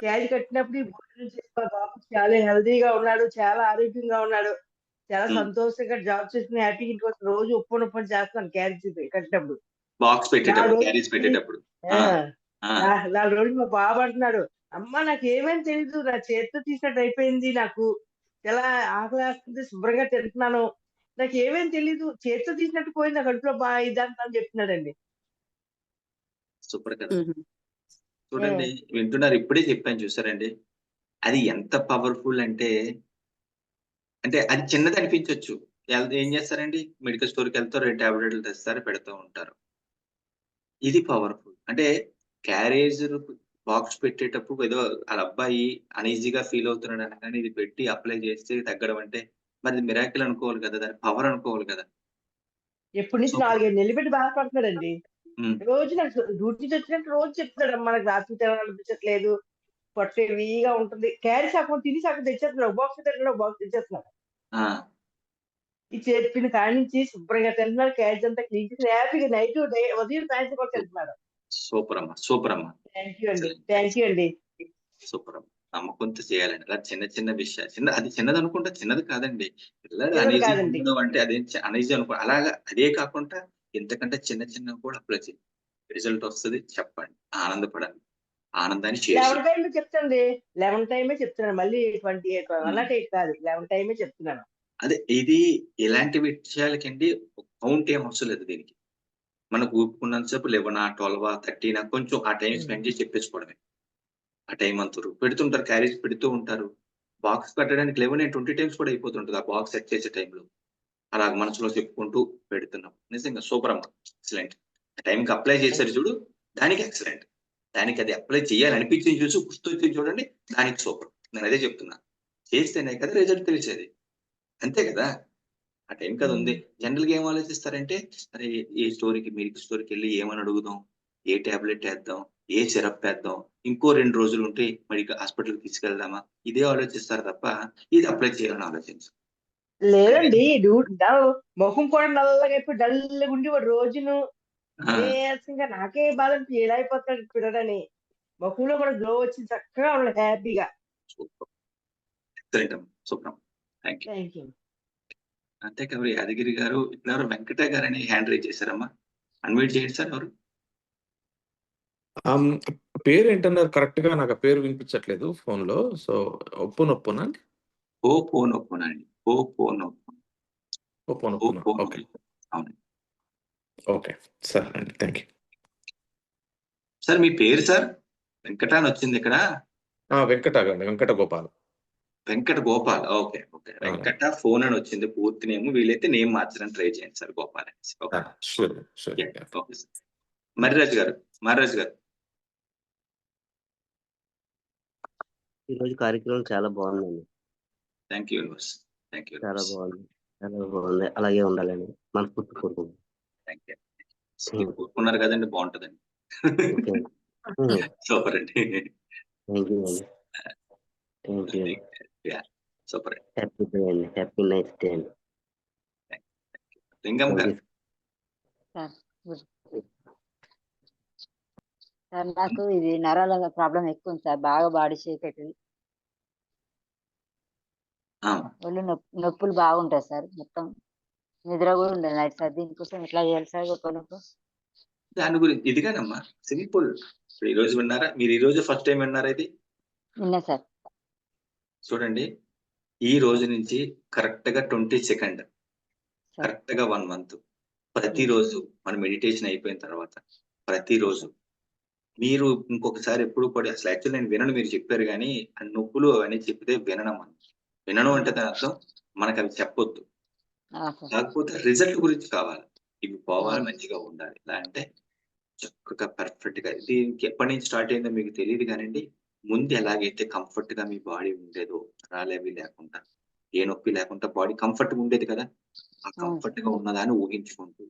Carry కట్టినప్పుడు ఈ భోజనం చేసి మా బాబు చాలా హెల్తీగా ఉన్నాడు చాలా ఆరోగ్యంగా ఉన్నాడు చాలా. సంతోషంగా జాబ్ చేసిన హ్యాపీగా ఇంటికి వచ్చి రోజు ఉప్పు ఉప్పు చేస్తాను క్యారీ చేసి కట్టినప్పుడు. బాక్స్ పెట్టేటప్పుడు నాలుగు క్యారీస్ పెట్టేటప్పుడు. ఆ, ఆ, నా- నాలుగు రోజులు మా బాబు అంటున్నాడు అమ్మ నాకు ఏమేమి తెలీదు నా చేతితో తీసినట్టు అయిపోయింది నాకు. ఎలా ఆకలేస్తుంది శుభ్రంగా తింటున్నాను. నాకు ఏమేమి తెలీదు చేతితో తీసినట్టు పోయింది నా కడుపులో బాగా ఇదంతా అని చెప్తున్నాడండి. సూపర్ కదా. చూడండి వింటున్నారు ఇప్పుడే చెప్పాను చూసారండి. అది ఎంత పవర్ఫుల్ అంటే అంటే అది చిన్నది అనిపించవచ్చు ఏం చేస్తారండి? మెడికల్ స్టోర్కి వెళ్తారు రెండు టాబ్లెట్లు తెస్తారు పెడుతూ ఉంటారు. ఇది పవర్ఫుల్ అంటే క్యారేజ్ బాక్స్ పెట్టేటప్పుడు ఏదో వాళ్ళ అబ్బాయి అనీజీగా ఫీల్ అవుతున్నాడు అని కానీ ఇది పెట్టి అప్లై చేస్తే తగ్గడం అంటే మరి మిరాకిల్ అనుకోవాలి కదా దాని పవర్ అనుకోవాలి కదా. ఎప్పటి నుంచి. నాలుగైదు నెలలు పెట్టి బాధపడుతున్నాడండి. రోజు నాకు డ్యూటీ వచ్చినట్టు రోజు చెప్తున్నాడు. "అమ్మ, నాకు రాత్రి తినాలనిపించట్లేదు పొట్ట హెవీగా ఉంటుంది. క్యారీ సగం తిని సగం తెచ్చేస్తున్నాడు. బాక్స్ తింటున్నాడు బాక్స్ తెచ్చేస్తున్నాడు. ఈ చెప్పిన కాడి నుంచి శుభ్రంగా తింటున్నాడు. క్యారేజ్ అంతా క్లీన్ చేసి హ్యాపీగా నైట్ ఉదయం సాయంత్రం కూడా తింటున్నాడు. సూపర్ అమ్మా సూపర్ అమ్మా. థ్యాంక్ యూ అండి. థ్యాంక్ యూ అండి. సూపర్ అమ్మా. నమ్మకంతో చేయాలండి. అలా చిన్న చిన్న విషయాలు. చిన్న అది చిన్నది అనుకుంటా చిన్నది కాదండి. పిల్లలు. ఉండడం అంటే అదే అనేజీ అనుకో అలాగా అదే కాకుండా ఎంతకంటే చిన్న చిన్న కూడా అప్లై చేయండి రిజల్ట్ వస్తుంది చెప్పండి. ఆనందపడండి. ఆనందాన్ని లెవెన్ టైమే చెప్తాండి. లెవెన్ టైమే చెప్తున్నాను. మళ్ళీ twenty eight one not eight కాదు. లెవెన్ టైమే చెప్తున్నాను. అదే ఇది ఇలాంటి విషయాలకండి కౌంట్ ఏం అవసరం లేదు దీనికి. మనకు ఊపుకున్నంతసేపు లెవెన్ ట్వెల్వ్ థర్టీన్ కొంచెం ఆ టైం స్పెండ్ చేసి చెప్పేసుకోవడమే. ఆ టైం అంతా పెడుతుంటారు క్యారేజ్ పెడుతూ ఉంటారు. బాక్స్ పెట్టడానికి లెవెన్ ట్వంటీ టైమ్స్ కూడా అయిపోతుంటుంది ఆ బాక్స్ సెట్ చేసే టైంలో అలా మనసులో చెప్పుకుంటూ పెడుతున్నాం. నిజంగా సూపర్ అమ్మ. ఎక్సలెంట్ టైంకి అప్లై చేశారు చూడు దానికి ఎక్సలెంట్ దానికి అది అప్లై చేయాలి అనిపించింది చూసి గుర్తొచ్చింది చూడండి దానికి సూపర్. నేను అదే చెప్తున్నా. చేస్తేనే కదా రిజల్ట్ తెలిసేది. అంతే కదా? ఆ టైం కదా ఉంది. జనరల్గా ఏం ఆలోచిస్తారంటే అరే ఏ స్టోరీకి మెడికల్ స్టోర్కి వెళ్ళి ఏమని అడుగుదాం? ఏ టాబ్లెట్ వేద్దాం? ఏ సిరప్ వేద్దాం? ఇంకో రెండు రోజులు ఉంటే మెడికల్ హాస్పిటల్కి తీసుకెళ్దామా? ఇదే ఆలోచిస్తారు తప్ప ఇది అప్లై చేయాలని ఆలోచించరు. లేదండి డ్యూటీ ముఖం కూడా నల్లగా అయిపోయి డల్గా ఉండి వాడు రోజును నీరసంగా నాకే బాధ ఎలా అయిపోతాడు పిల్లడని ముఖంలో కూడా గ్లో వచ్చి చక్కగా ఉన్నాడు హ్యాపీగా. థ్యాంక్ యూ అంతేకాదు యాదగిరి గారు ఇప్పుడు ఎవరు వెంకట గారని హ్యాండ్ రైజ్ చేశారమ్మా. అన్మ్యూట్ చేయండి సార్ ఎవరు? పేరు ఏంటన్నారు? కరెక్ట్గా నాకు ఆ పేరు వినిపించట్లేదు ఫోన్లో సో ఒప్పు నొప్పునా ఓ ఫోన్ ఒప్పునా అండి? ఓకే అవును ఓకే సరే అండి థ్యాంక్ యూ సార్ మీ పేరు సార్ వెంకట అని వచ్చింది ఇక్కడ? Venkata Venkata Gopal. Venkata Gopal okay okay Venkata phone అని వచ్చింది పూర్తి నేమ్. వీలైతే నేమ్ మార్చడానికి ట్రై చేయండి సార్ గోపాల్ అనేసి మర్రిరాజు గారు మర్రిరాజు గారు. ఈ రోజు కార్యక్రమం చాలా బాగుందండి థ్యాంక్ యూ యూ చాలా బాగుంది. చాలా బాగుంది. అలాగే ఉండాలండి మనస్ఫూర్తి కోరుకుంటున్నాం థ్యాంక్ యూ కోరుకున్నారు కదండి బాగుంటుందండి. సూపర్ అండి. థ్యాంక్ యూ అండి thank you super happy day అండి. హ్యాపీ నైట్ డే అండి. లింగం గారు. సార్ నాకు ఇది నరాల ప్రాబ్లం ఎక్కువ ఉంది సార్. బాగా బాడీ షేక్ అవుతుంది ఒళ్ళు నొప్పి నొప్పులు బాగుంటాయి సార్. మొత్తం నిద్ర కూడా ఉండదు నైట్ సార్. దీనికోసం ఎట్లా చేయాలి సార్? గొప్ప నొప్పి దాని గురించి ఇదిగానమ్మా సింపుల్. ఈ రోజు విన్నారా? మీరు ఈ రోజు ఫస్ట్ టైం విన్నారా ఇది? నిన్న సార్. చూడండి. ఈ రోజు నుంచి కరెక్ట్గా ట్వంటీ సెకండ్. కరెక్ట్గా వన్ మంత్. ప్రతిరోజు మన మెడిటేషన్ అయిపోయిన తర్వాత ప్రతిరోజు మీరు ఇంకొకసారి ఎప్పుడు కూడా అసలు యాక్చువల్ నేను వినను మీరు చెప్పారు కానీ ఆ నొప్పులు అని చెప్తే వినడం వినడం అంటే దాని అర్థం మనకు అవి చెప్పొద్దు కాకపోతే రిజల్ట్ గురించి కావాలి. ఇవి పోవాలి. మంచిగా ఉండాలి. ఇలా అంటే చక్కగా పర్ఫెక్ట్గా దీనికి ఎప్పటి నుంచి స్టార్ట్ అయిందో మీకు తెలియదు కానండి. ముందు ఎలాగైతే కంఫర్ట్గా మీ బాడీ ఉండేదో రాలేవి లేకుండా ఏ నొప్పి లేకుండా బాడీ కంఫర్ట్గా ఉండేది కదా? ఆ. కంఫర్ట్గా ఉన్నదాన్ని ఊహించుకుంటూ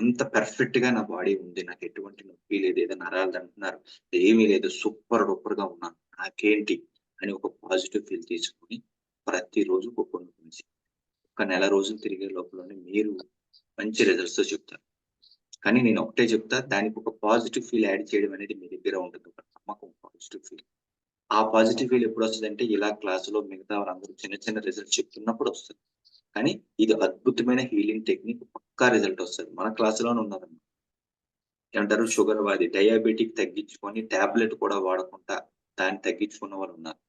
అంత పర్ఫెక్ట్గా నా బాడీ ఉంది. నాకు ఎటువంటి నొప్పి లేదు. ఏదో నరాలు అంటున్నారు. ఏమీ లేదు. సూపర్ డూపర్గా ఉన్నాను. నాకేంటి? అని ఒక పాజిటివ్ ఫీల్ తీసుకుని ప్రతిరోజు ఒక్కొక్క నుంచి ఒక నెల రోజులు తిరిగే లోపలనే మీరు మంచి రిజల్ట్స్తో చెప్తారు. కానీ నేను ఒకటే చెప్తా దానికి ఒక పాజిటివ్ ఫీల్ యాడ్ చేయడం అనేది మీ దగ్గర ఉంటుంది. ఒక నమ్మకం పాజిటివ్ ఫీల్ ఆ పాజిటివ్ ఫీల్ ఎప్పుడు వస్తుంది అంటే ఇలా క్లాసులో మిగతా వాళ్ళందరూ చిన్న చిన్న రిజల్ట్ చెప్తున్నప్పుడు వస్తుంది. కానీ ఇది అద్భుతమైన హీలింగ్ టెక్నిక్ పక్కా రిజల్ట్ వస్తుంది. మన క్లాసులోనే ఉన్నదన్నమాట ఏమంటారు? షుగర్ వాది డయాబెటిక్ తగ్గించుకొని టాబ్లెట్ కూడా వాడకుండా దాన్ని తగ్గించుకున్న వాళ్ళు ఉన్నారు.